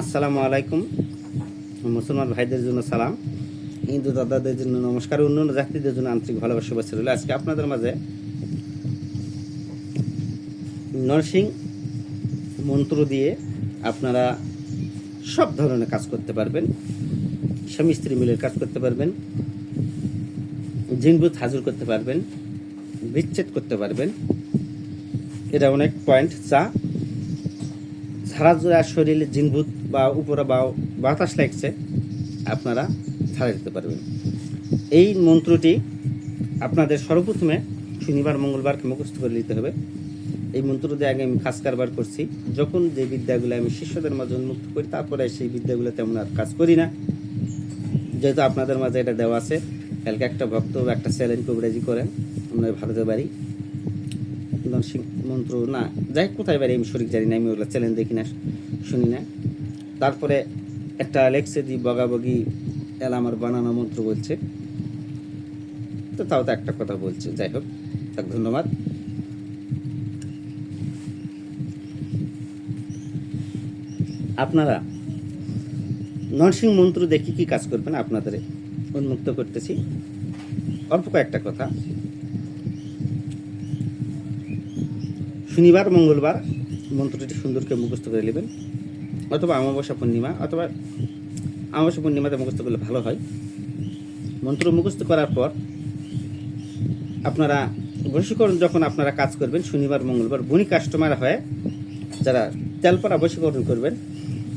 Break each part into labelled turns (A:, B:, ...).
A: আসসালামু আলাইকুম। মুসলমান ভাইদের জন্য সালাম। হিন্দু দাদাদের জন্য নমস্কার। অন্যান্য জাতিদের জন্য আন্তরিক ভালোবাসা, শুভেচ্ছা রইল। আজকে আপনাদের মাঝে নরসিং মন্ত্র দিয়ে আপনারা সব ধরনের কাজ করতে পারবেন। স্বামী স্ত্রী মিলের কাজ করতে পারবেন। জিনবুত হাজুর করতে পারবেন। বিচ্ছেদ করতে পারবেন। এটা অনেক পয়েন্ট চা, সারা শরীরে জিনভূত বা উপরে বা বাতাস লাগছে, আপনারা ছাড়া দিতে পারবেন। এই মন্ত্রটি আপনাদের সর্বপ্রথমে শনিবার, মঙ্গলবারকে মুখস্থ করে নিতে হবে। এই মন্ত্র দিয়ে আগে আমি কাজ কারবার করছি। যখন যে বিদ্যাগুলো আমি শিষ্যদের মাঝে উন্মুক্ত করি, তারপরে সেই বিদ্যাগুলো তেমন আর কাজ করি না। যেহেতু আপনাদের মাঝে এটা দেওয়া আছে, কালকে একটা ভক্ত বা একটা চ্যালেঞ্জ কবিরাজি করেন, আমরা ভারতের বাড়ি মন্ত্র না, যাই কোথায় বাড়ি আমি শরীর জানি না, আমি ওগুলো চ্যালেঞ্জ দেখি না, শুনি না। তারপরে একটা লেখছে দি বগাবগি এলা আমার বানানো মন্ত্র বলছে। তো তাও তো একটা কথা বলছে, যাই হোক, তাক ধন্যবাদ। আপনারা নরসিং মন্ত্র দেখি কি কাজ করবেন? আপনাদের উন্মুক্ত করতেছি। অল্প কয়েকটা কথা। শনিবার, মঙ্গলবার মন্ত্রটি সুন্দর করে মুখস্থ করে নেবেন। অথবা অমাবস্যা পূর্ণিমা অথবা অমাবস্যা পূর্ণিমাতে মুখস্থ করলে ভালো হয়। মন্ত্র মুখস্থ করার পর আপনারা বশীকরণ যখন আপনারা কাজ করবেন, শনিবার, মঙ্গলবার বনি কাস্টমার হয়ে যারা তেলপরা বশীকরণ করবেন,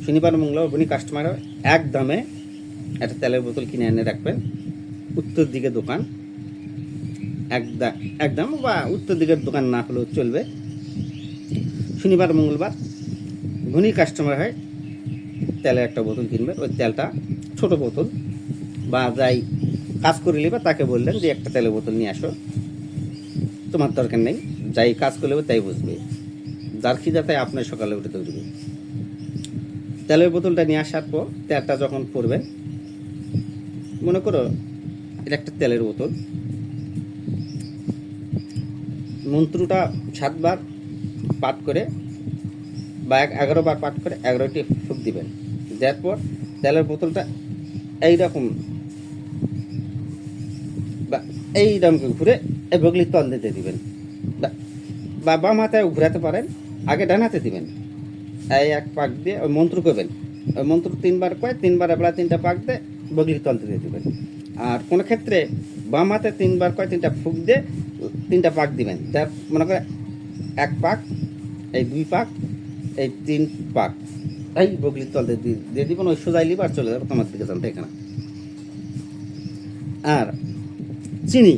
A: শনিবার, মঙ্গলবার বনি কাস্টমার এক দামে একটা তেলের বোতল কিনে এনে রাখবেন। উত্তর দিকে দোকান একদম একদম বা উত্তর দিকের দোকান না হলেও চলবে। শনিবার, মঙ্গলবার ধনী কাস্টমার হয়, তেলের একটা বোতল কিনবেন ওই তেলটা ছোট বোতল বা যাই কাজ করে নেবে, তাকে বললেন যে একটা তেলের বোতল নিয়ে আসো। তোমার দরকার নেই, যাই কাজ করলে তাই বুঝবে। যার খিদা তাই আপনার সকালে উঠে দৌড়বে। তেলের বোতলটা নিয়ে আসার পর তেলটা যখন পড়বে, মনে করো এটা একটা তেলের বোতল। মন্ত্রটা সাতবার পাঠ করে বা এক এগারো বার পাঠ করে এগারোটি ফুক দিবেন। দেওয়ার পর তেলের বোতলটা এইরকম বা এইরকম ঘুরে এই বগলির তল দিতে দিবেন। বা- বাম হাতে ঘুরাতে পারেন, আগে ডান হাতে দিবেন। এই এক পাক দিয়ে ওই মন্ত্র করবেন। ওই মন্ত্র তিনবার কয় তিনবার বেলা তিনটা পাক দিয়ে বগলির তল দিতে দিবেন। আর কোনো ক্ষেত্রে বাম হাতে তিনবার কয় তিনটা ফুক দিয়ে তিনটা পাক দিবেন। যার মনে করে এক পাক, এই দুই পাক এই তিন পাক এই বগলির তল দিয়ে দিয়ে- দিবেন ওই সোজাই লিবার চলে যাবে তোমার দিকে জানতে এখানে। আর চিনি।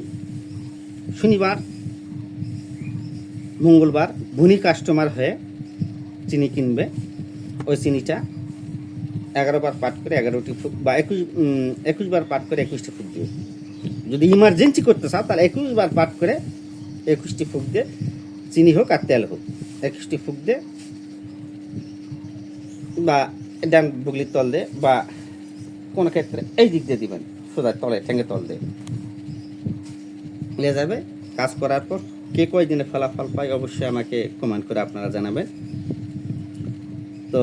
A: শনিবার, মঙ্গলবার, ধনী কাস্টমার হয়ে চিনি কিনবে। ওই চিনিটা এগারো বার পাঠ করে এগারোটি ফুক বা একুশ একুশ বার পাঠ করে একুশটি ফুক দিয়ে। যদি ইমার্জেন্সি করতে চাও, তাহলে একুশ বার পাঠ করে একুশটি ফুক দিয়ে চিনি হোক আর তেল হোক, একুশটি ফুক দিয়ে বা ডান বুগলির তল দিয়ে বা কোনো ক্ষেত্রে এই দিক দিয়ে দিবেন, সোজা তলে, ঠেঙ্গে তল দিয়ে। নিয়ে যাবে, কাজ করার পর কে কয় দিনে ফলাফল পায় অবশ্যই আমাকে কমেন্ট করে আপনারা জানাবেন। তো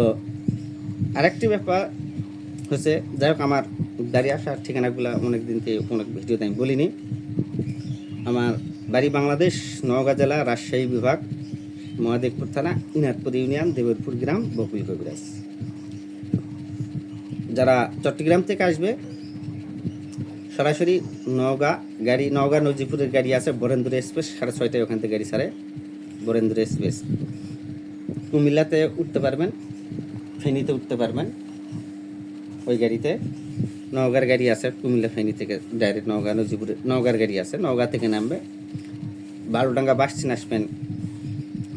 A: আরেকটি ব্যাপার হচ্ছে, যাই হোক, আমার দাঁড়িয়ে আসার ঠিকানাগুলো অনেক দিন থেকে অনেক ভিডিওতে আমি বলিনি। আমার বাড়ি বাংলাদেশ, নওগাঁ জেলা, রাজশাহী বিভাগ, মহাদেবপুর থানা ইনাদপুর ইউনিয়ন, দেবরপুর গ্রাম, বকুল কবিরাজ। যারা চট্টগ্রাম থেকে আসবে, সরাসরি নওগাঁ, গাড়ি, নওগাঁ নজিপুরের গাড়ি আছে, বরেন্দ্র এক্সপ্রেস, সাড়ে ছয়টায় ওখান থেকে গাড়ি ছাড়ে, বরেন্দ্র এক্সপ্রেস। কুমিল্লাতে উঠতে পারবেন, ফেনীতে উঠতে পারবেন, ওই গাড়িতে। নওগাঁর গাড়ি আছে, কুমিল্লা ফেনী থেকে ডাইরেক্ট নওগাঁ নজিপুরে নওগাঁর গাড়ি আছে, নওগাঁ থেকে নামবে। বারোডাঙ্গা বাস চিনে আসবেন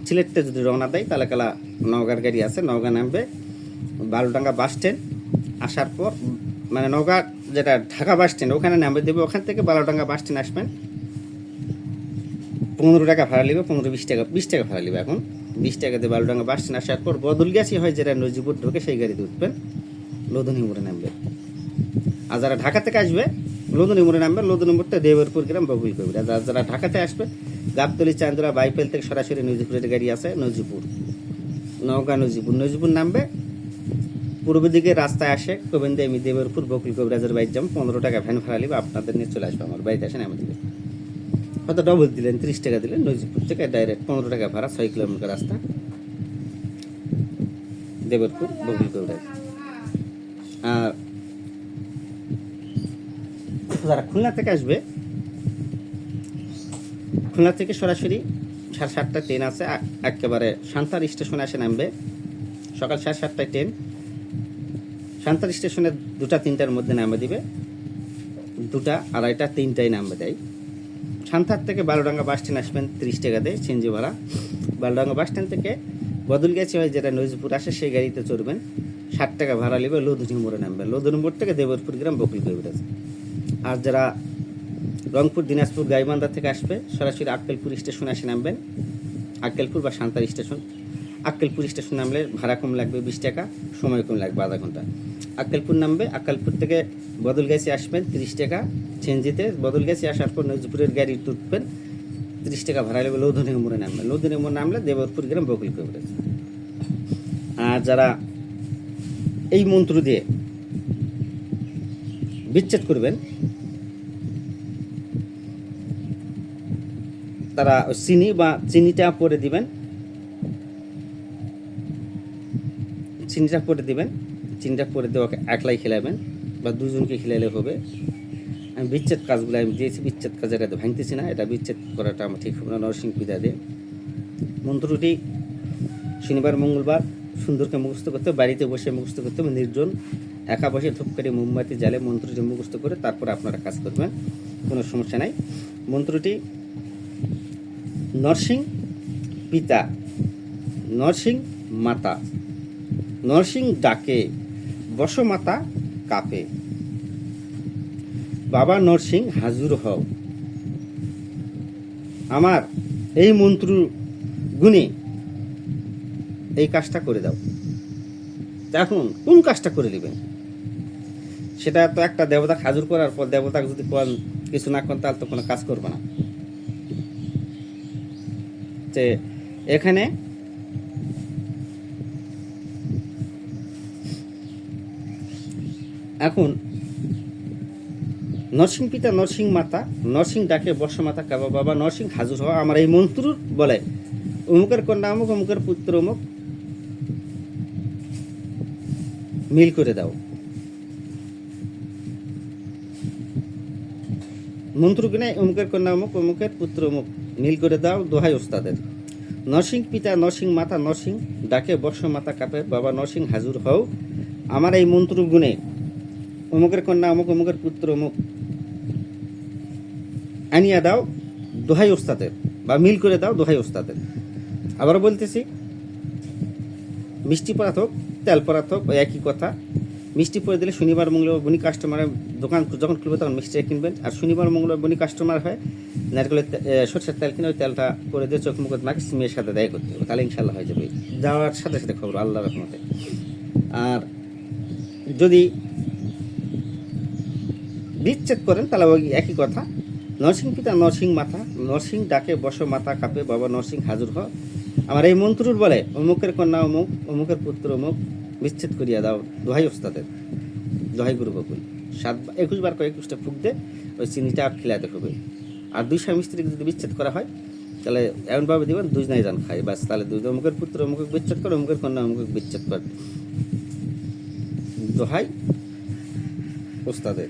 A: সিলেটতে যদি রওনা দেয়, তাহলে কালা নওগাঁর গাড়ি আছে, নওগাঁ নামবে। বারোডাঙ্গা বাস স্ট্যান্ড আসার পর মানে নওগাঁ যেটা ঢাকা বাস স্ট্যান্ড ওখানে নামবে দেবে, ওখান থেকে বারোডাঙ্গা বাস স্ট্যান্ড আসবেন। পনেরো টাকা ভাড়া নেবে, পনেরো, বিশ টাকা বিশ টাকা ভাড়া নেবে এখন। বিশ টাকা দিয়ে বারোডাঙ্গা বাস স্ট্যান্ড আসার পর বদলগাছি হয় যেটা নজিপুর ঢোকে সেই গাড়িতে উঠবেন, লোধনী মোড়ে নামবে। আর যারা ঢাকা থেকে আসবে, লোধনী মোড়ে নামবে, লোধনী মোড়টা দেবরপুর গ্রাম বগুল কবিরা যারা যারা ঢাকাতে আসবে, গাবতলি, চান্দুরা, বাইপেল থেকে সরাসরি নজিপুরের গাড়ি আছে নজিপুর নওগাঁ নজিপুর নজিপুর নামবে পূর্ব দিকে রাস্তায় আসে কবেন দিয়ে আমি দেবেরপুর বকুল কবিরাজের বাইক যাম পনেরো টাকা ভ্যান ভাড়া নিবে, আপনাদের নিয়ে চলে আসবে আমার বাড়িতে, আসেন আমাদের হয়তো ডবল দিলেন, ত্রিশ টাকা দিলেন নজিপুর থেকে ডাইরেক্ট পনেরো টাকা ভাড়া, ছয় কিলোমিটার রাস্তা। দেবরপুর বকুল কবিরাজ। আর যারা খুলনা থেকে আসবে, খুলনা থেকে সরাসরি সাড়ে সাতটা ট্রেন আছে, একেবারে সান্তার স্টেশনে এসে নামবে। সকাল সাড়ে সাতটায় ট্রেন। সান্তার স্টেশনে দুটা, তিনটার মধ্যে নামবে দিবে। দুটা, আড়াইটা, তিনটায় নামবে দেয়। সান্তার থেকে বারোডাঙ্গা বাস স্ট্যান্ড আসবেন তিরিশ টাকা দেয় সিএনজি ভাড়া বারোডাঙ্গা বাস স্ট্যান্ড থেকে বদল গেছে হয় যেটা নজিপুর আসে, সেই গাড়িতে চড়বেন। ষাট টাকা ভাড়া নেবে, লোধুনি মোড়ে নামবেন। লোধুনি মোড় থেকে দেবরপুর গ্রাম বকুল কবিরাজ আর যারা রংপুর, দিনাজপুর, গাইবান্ধা থেকে আসবে, সরাসরি আক্কেলপুর স্টেশন এসে নামবেন। আক্কেলপুর বা সান্তার স্টেশন। আক্কেলপুর স্টেশন নামলে ভাড়া কম লাগবে বিশ টাকা, সময় কম লাগবে আধা ঘণ্টা। আক্কেলপুর নামবে। আক্কেলপুর থেকে বদলগাছি আসবেন, তিরিশ টাকা চেঞ্জিতে বদলগাছি আসার পর নজপুরের গাড়ি তুলবেন তিরিশ টাকা ভাড়া লাগবে লৌধনী মোড়ে নামবেন লৌধনী মোড় নামলে দেবরপুর গ্রাম বকুল আর যারা এই মন্ত্র দিয়ে বিচ্ছেদ করবেন, তারা চিনি বা চিনিটা পরে দিবেন। চিনিটা পরে দিবেন। চিনিটা করে দেওয়াকে একলাই খেলাবেন বা দুজনকে খেলাইলে হবে। আমি বিচ্ছেদ কাজগুলো আমি দিয়েছি, বিচ্ছেদ কাজ এটা ভাঙতেছি না, এটা বিচ্ছেদ করাটা আমার ঠিক হবে না, নরসিংহ পিতা দিয়ে। মন্ত্রটি শনিবার, মঙ্গলবার, সুন্দরকে মুখস্থ করতে বাড়িতে বসে মুখস্থ করতে হবে, নির্জন। একা বসে ধূপকাঠি, মোমবাতি জালে মন্ত্রটি মুখস্থ করে তারপর আপনারা কাজ করবেন, কোনো সমস্যা নাই। মন্ত্রটি নরসিং পিতা নরসিং মাতা নরসিং ডাকে। বসমাতা কাপে। বাবা নরসিং হাজুর হও। আমার এই মন্ত্র গুণে এই কাজটা করে দাও। এখন কোন কাজটা করে নেবেন? সেটা তো একটা দেবতা হাজুর করার পর দেবতাকে যদি কোন কিছু না করেন, তাহলে তো কোনো কাজ করবে না। যে এখানে এখন নরসিং পিতা নরসিং মাতা নরসিং ডাকে বর্ষ মাতা, কাবা বাবা নরসিং হাজুর হওয়া আমার এই মন্ত্র বলে। অমুকের কন্যা অমুক, অমুকের পুত্র অমুক, মিল করে দাও। মন্ত্র কিনে অমুকের কন্যা অমুক, অমুকের পুত্র অমুক, মিল করে দাও দোহাই ওস্তাদের। নরসিং পিতা নরসিং মাতা নরসিং ডাকে বর্ষ মাতা কাপে বাবা নরসিং হাজুর হও আমার এই মন্ত্র গুণে। অমুকের কন্যা, অমুক, অমুকের পুত্র, অমুক। আনিয়া দাও দোহাই ওস্তাদের, বা মিল করে দাও দোহাই ওস্তাদের। আবার বলতেছি, মিষ্টি পরাত হোক, তেল পরাত হোক, একই কথা। মিষ্টি পরে দিলে শনিবার, মঙ্গলবার বনি কাস্টমারের দোকান যখন খুলবে তখন মিষ্টি কিনবেন। আর শনিবার, মঙ্গলবার বনি কাস্টমার হয়, নারকেলের সরষের তেল কিনে ওই তেলটা করে দিয়ে চোখ মুখ মাকে সিমের সাথে দেয় করতে হবে। তাহলে ইনশাল্লাহ হয়ে যাবে। যাওয়ার সাথে সাথে খবর আল্লাহ রহমতে। আর যদি বিচ্ছেদ করেন তাহলে ওই একই কথা। নরসিং পিতা নরসিং মাথা নরসিং ডাকে বস মাথা কাপে, বাবা নরসিং হাজুর হ আমার এই মন্ত্রুর বলে, অমুকের কন্যা অমুক, অমুকের পুত্র অমুক, বিচ্ছেদ করিয়া দাও দোহাই ওস্তাদের, দোহাই গুরু বকুল। সাত একুশ বার করে একুশটা ফুক দে, ওই চিনিটা খিলাতে হবে আর দুই স্বামী স্ত্রীকে যদি বিচ্ছেদ করা হয়, তাহলে এমনভাবে দিবেন দুজনাই যান খাই বাস তাহলে দুই অমুকের পুত্র অমুকে বিচ্ছেদ করে, অমুকের কন্যা অমুকে বিচ্ছেদ করে। দোহাই ওস্তাদের।